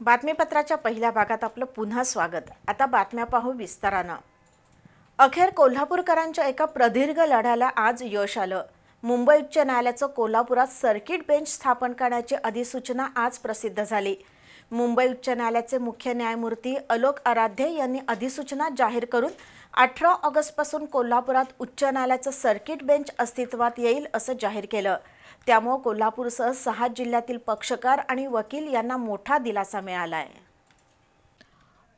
बातमीपत्राच्या पहिल्या भागात आपलं पुन्हा स्वागत. आता बातम्या पाहू विस्तारानं. अखेर कोल्हापूरकरांच्या एका प्रदीर्घ लढ्याला आज यश आलं. मुंबई उच्च न्यायालयाचं कोल्हापुरात सर्किट बेंच स्थापन करण्याची अधिसूचना आज प्रसिद्ध झाली. मुंबई उच्च न्यायालयाचे मुख्य न्यायमूर्ती अलोक आराध्य यांनी अधिसूचना जाहीर करून अठरा ऑगस्टपासून कोल्हापुरात उच्च न्यायालयाचं सर्किट बेंच अस्तित्वात येईल असं जाहीर केलं. त्यामुळं कोल्हापूरसह सहा जिल्ह्यातील पक्षकार आणि वकील यांना मोठा दिलासा मिळाला आहे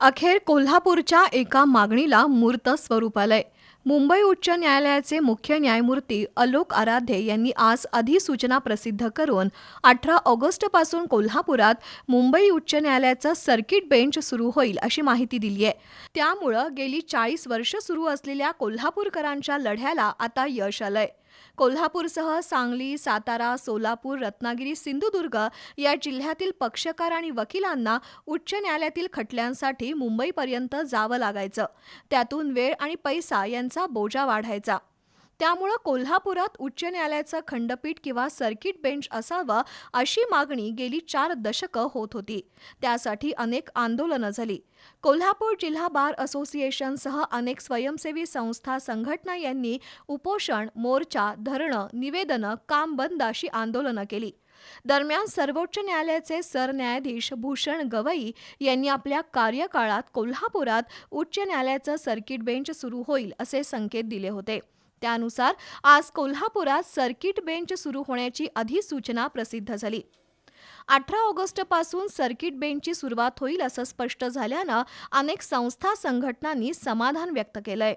अखेर कोल्हापूरच्या एका मागणीला मूर्त स्वरूप आलंय. मुंबई उच्च न्यायालयाचे मुख्य न्यायमूर्ती अलोक आराध्ये यांनी आज अधिसूचना प्रसिद्ध करून अठरा ऑगस्टपासून कोल्हापुरात मुंबई उच्च न्यायालयाचं सर्किट बेंच सुरू होईल अशी माहिती दिली आहे. त्यामुळं गेली चाळीस वर्ष सुरू असलेल्या कोल्हापूरकरांच्या लढ्याला आता यश आलंय. कोल्हापूरसह सांगली सातारा सोलापूर रत्नागिरी सिंधुदुर्ग या जिल्ह्यातील पक्षकार आणि वकिलांना उच्च न्यायालयातील खटल्यांसाठी मुंबईपर्यंत जावं लागायचं. त्यातून वेळ आणि पैसा यांचा बोजा वाढायचा. त्यामुळं कोल्हापुरात उच्च न्यायालयाचं खंडपीठ किंवा सर्किट बेंच असावं अशी मागणी गेली चार दशकं होत होती. त्यासाठी अनेक आंदोलनं झाली. कोल्हापूर जिल्हा बार असोसिएशनसह अनेक स्वयंसेवी संस्था संघटना यांनी उपोषण मोर्चा धरणं निवेदनं काम बंद अशी आंदोलनं केली. दरम्यान सर्वोच्च न्यायालयाचे सरन्यायाधीश भूषण गवई यांनी आपल्या कार्यकाळात कोल्हापुरात उच्च न्यायालयाचं सर्किट बेंच सुरू होईल असे संकेत दिले होते. त्यानुसार आज कोल्हापुरात सर्किट बेंच सुरू होण्याची अधिसूचना प्रसिद्ध झाली. अठरा ऑगस्टपासून सर्किट बेंचची सुरुवात होईल असं स्पष्ट झाल्यानं अनेक संस्था संघटनांनी समाधान व्यक्त केलंय.